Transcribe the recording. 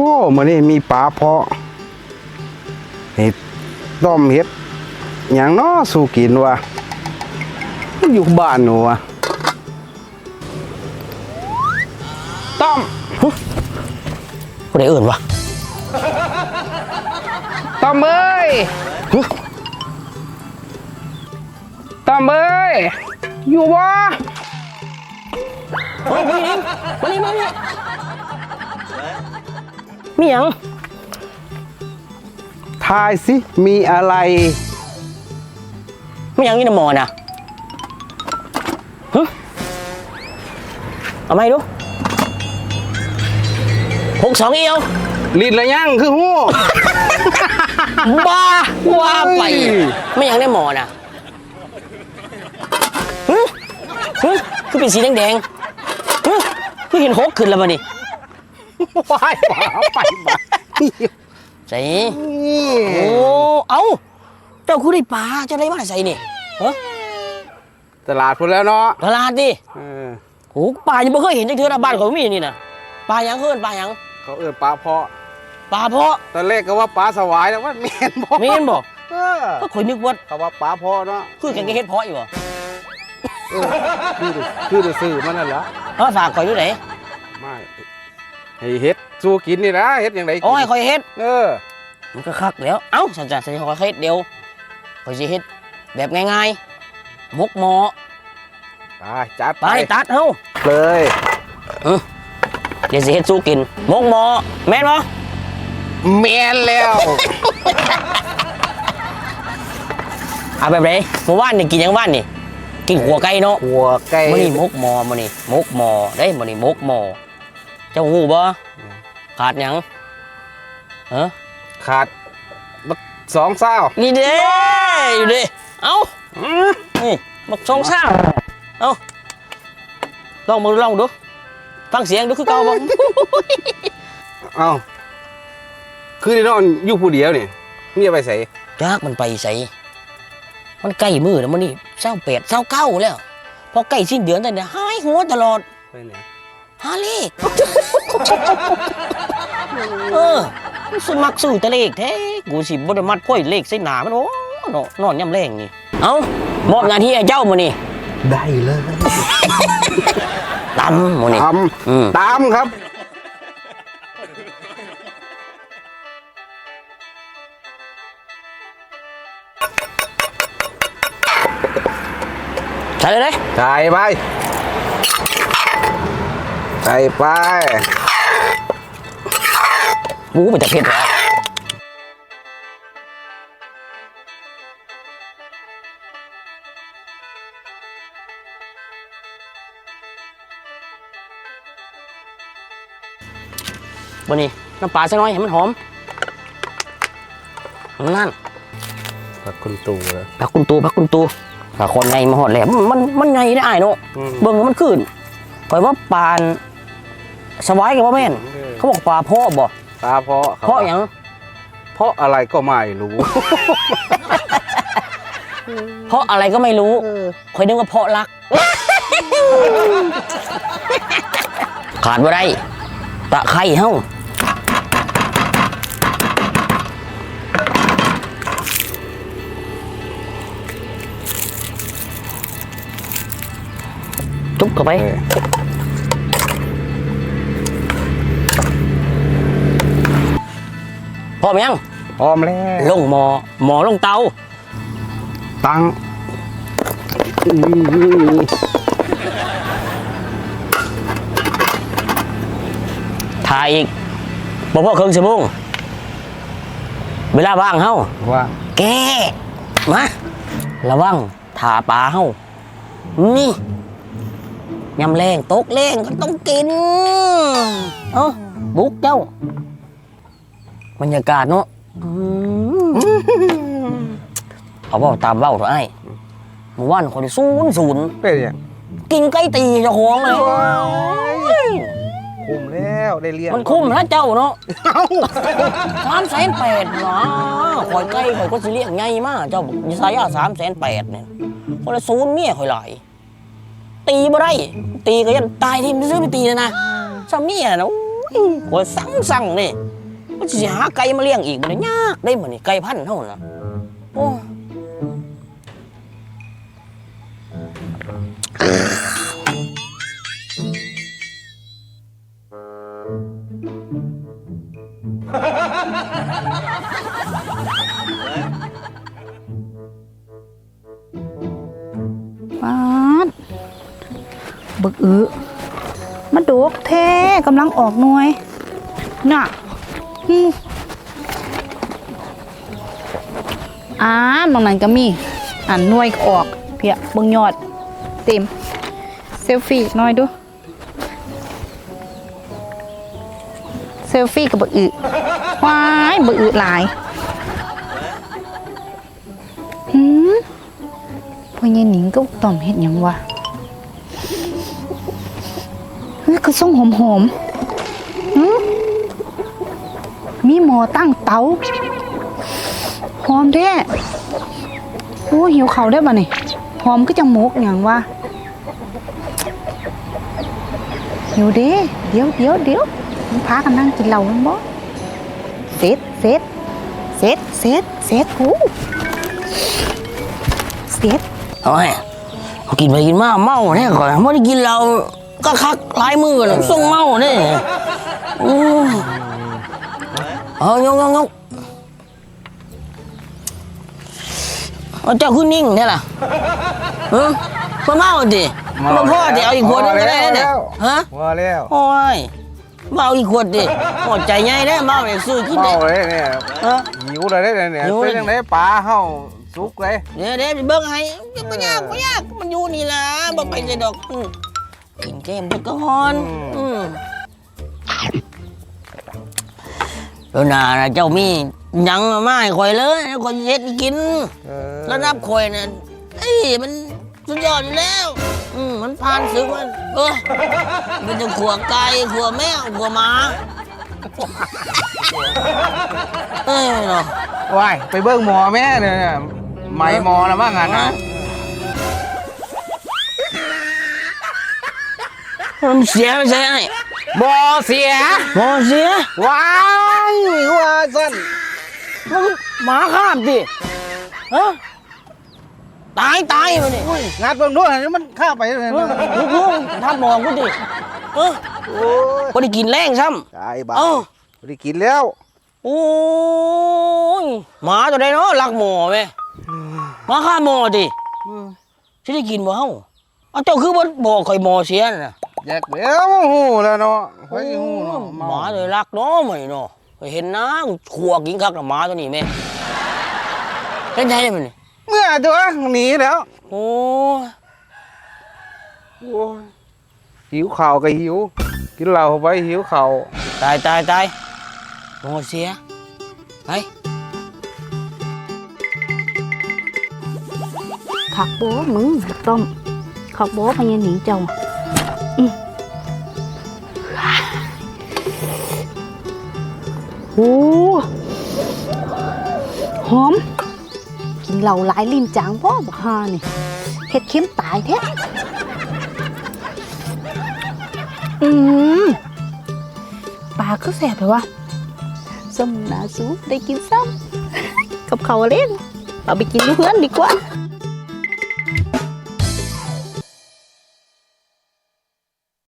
โอ้มื้อนี้มีปลาเพาะเห็ดต้มเห็ดหยังน้อสู่กินวะอยู่บ้านหนูวะต้มผู้ใดอื่นวะต้มเอ้ยต้มเอ้ยอยู่บ่เฮ้ยพี่นิงมานี่มานี่ มีหยังทายสิมีอะไร มีหยังนี่นะหมอน่ะหึเอาไหมดูหกสองเอียวลิ้นละยังคือหู้ บ้าว่าไปเฮ้ย ไม่หยังได้หมอน่ะหึหึคือเป็นสีแดงๆหึคือเห็นหกขึ้นแล้วมานี่ ไปไปบ้าใส่โอ้เอ้าเจ้าคือได้ปลาเจ้าได้มาใส่นี่ฮะตลาดพุ่นแล้วเนาะตลาดดิเออโอ้ปลายังไม่เคยเห็นจังเทือนะบ้านเขามีนี่นะปลาหยังเฮือนปลาหยังเขาเอิ้นปลาเพาะปลาเพาะตอนแรกก็ว่าปลาสวายแล้วว่าแม่นบ่เมนบอกเออก็คอยนึกว่าเขาว่าปลาเพาะเนาะคือแกงเฮ็ดเพาะอยู่บ่เออคือคือจะซื้อมันนั่นล่ะเออฝากคอยอยู่ไหนไม่ ให้เฮ็ดสู้กินนี่นะเฮ็ดอย่างไรโอ้ยคอยเฮ็ด เออ มันก็คักแล้ว เอ้าสันจันสันคอยเฮ็ดเดียวคอยสิเฮ็ดแบบง่ายๆมกหมอไปจัดไปตัดเฮาเลยเดี๋ยวสิเฮ็ดสู้กินมกหมอแม่นบ่แม่นแล้วเอาแบบไหนเมื่อวานนี่กินหยังว่านนี่กินหัวไก่เนาะหัวไก่มื้อนี้มกหมอมื้อนี้มกหมอเด้มื้อนี้มกหมอเจ้าฮู้บ่ขาดหยังฮะขาดบักสองเศร้านี่เด้อยู่ดิเอ้านี่บักชงซ่าเอ้าลองมือลองดูฟังเสียงดูคือเก่าบ่เอ้าคือนี่นอนอยู่ผู้เดียวนี่มีเอาไปใส่จักมันไปใส่มันใกล้มือแล้วมันนี่เศร้าเป็ดเศร้าเก้าแล้วพอใกล้สิ้นเดือนแต่เนี่ยหายหัวตลอดไปไหน หาเลขเออมันสมักสื่อแตะเลขแท้กูสิบ่ได้มัดพ่อยเลขใส่หนามันโอ้เนาะนอนย่ำแรงนี่ เอ้ามอบหน้าที่ให้เจ้ามื้อนี่ได้เลยตำมื้อนี่ตอืมำตามครับ ใช่เลยเด้ใส่ไปใส่ไปกูมันจะเผ็ดเหรอวันนี้น้ำปลาสักหน้อยให้มันหอมนั่นผักคุณตูเลยพักคุณตูพักคุณตูถ้าคนไงมาหอดแหลมมันมันไงได้เนาะเบิ่งแล้วมันขึ้นคอยว่าปาน สวายกับว่าแม่น เขาบอกปลาพ่อบ่ตาเพาะเพราะหยังเพราะอะไรก็ไม่รู้ เพราะอะไรก็ไม่รู้คอยนึกว่าเพราะรัก ขาดบ่ได้ ตะไคร้เฮ้าจุ๊บเข้าไป พร้อมยังพร้อมแล้วลงหมอหมอลงเตาตั้งถ่ายอีกบ่พอครึ่งชั่วโมงเวลาว่างเฮาว่าแกมาระวังถาปลาเฮานี่ยำแรงตกแรงก็ต้องกิน เอ้าบุกเจ้า บรรยากาศเนาะอืมเอาเว่าตามเว้าเถอะไอ้เมื่อวานคนศูนย์ศูนย์เป็นยังกินไก่ตีเจ้าของเลยคุ้มแล้วได้เลี้ยงมันคุ้มนะเจ้าเนาะสามแสนแปดนะข่อยไก่ข่อยก็สิเลี้ยงไงมากเจ้าบอกสายาสามแสนแปดเนี่ยคนละศูนย์เมียข่อยหลายตีบ่ได้ตีก็ยันตายที่มันซื้อไปตีนะนะซ้ำเมียนะโอ้ยข่อยสั่งสั่งนี่ มันสิหาไก่มาเลี้ยงอีกมันยากได้บ่นี่ไก่พันธุ์เท่านั้นล่ะโอ้ปาดบึกอือมาดกแท้กำลังออกหน่วย น่ะ อ่านตรงนั้นก็มีอ่านน่วยออก เพียบิ่งยอด เต็ม เซลฟี่น่อยดู เซลฟี่กับบึกอือว้ายบึกอือหลายหืมพ่อเย็นหนิงก็ต่อมเฮ็ดยังวะเฮ้ยคือส่งหอมหอมหึมี หมอตั้งเตาหอมแท้โอ้หิวเขาได้ป่ะนี่หอมก็จังหมกอย่างวะหิวเด้เดี๋ยวเดี๋ยวเดี๋ยวพากันนั่งกินเหล้ามันบ่เสร็จเสร็จเสร็จเสร็จเสร็จหูเสร็จเอาไงเขากินไปกินมาเมาเนี่ยก่อนไม่ได้กินเราก็คักหลายมือส่งเมาเนี่โอ้ย เอายกยกยกเอาเจ้าขึ้นนิ่งเนี่ยล่ะเออมาเมาดิมาพ่อดิเอาอีกขวดนึงก็ได้เนี่ยฮะว่าแล้วโอ้ยเมาอีกขวดดิหมดใจใหญ่ได้เมาเลยซื้อกินเมาได้เลยเนี่ยเออหิวเลยเนี่ยเนี่ยหิวเลยเป็นยังไงปลาเฮาสุกเลยเดี๋ยวเดี๋ยวเบิ่งให้ไม่ยากไม่ยากมันอยู่นี่ล่ะบ่ไปเลยดอกอืมกินแก้มไปก่อนอืม แล้วนานะเจ้ามีหยังมาให้ข่อยเลยข่อยเฮ็ดให้กิน เออระดับข่อยน่ะเอ้ยมันสุดยอดอยู่แล้ว อืมมันผ่านศึกมันเออมันจะขัวไก่ขัวแมวขัวหมาเอ้ยเนาะว้ายไปเบิ่งหมอแม่เนี่ยเนี่ยไหมหมอแล้วมั้งงานนะมันเสียไม่ใช่ไอ้บ่เสียหมอเสีย ว้าย ว่าสั่นมันหมาคาบดิฮะตายตายมันนี่งัดเบิ่งด้วยนี่มันข้าไปเลยเออนะลูกลูกทับหมอกูดิเออโอ้ยพอได้กินแรงซ้ตายบ้าเอ้าบ่ได้กินแล้วำโอ้ยหมาตัวใดเนาะรักหมอไหมหมาฆ่าหมอดิฉันได้กินบ่เฮาเอาเจ้าคือบ่บอกข่อยหมอเสียน่ะแยกแล้วหูแล้วเนาะไปหูเนาะหมาเลยรักเนาะมื้อนี้เนาะข่อย เห็นนะขัวกินคักกับหมาตัวนี้แม่เป็นไงมันนี่เมื่อตัวหนีแล้ว โอ้ยโอ้ยหิวข่าวก็หิว กินเหล้าเข้าไปหิวข่าวตายตายตายหมอเสียไปขักโบมึงต้มขักโบพญาหนิงเจ้า โอ้หอม กินเหล่าหลายลิ้นจางพ่อบอกฮานี่เห็ดเค็มตายแท้อืมปลาก็แสบไปวะสมนาสูได้กินซ้ำกับเขาเล่นเอาไปกินเพื่อนดีกว่า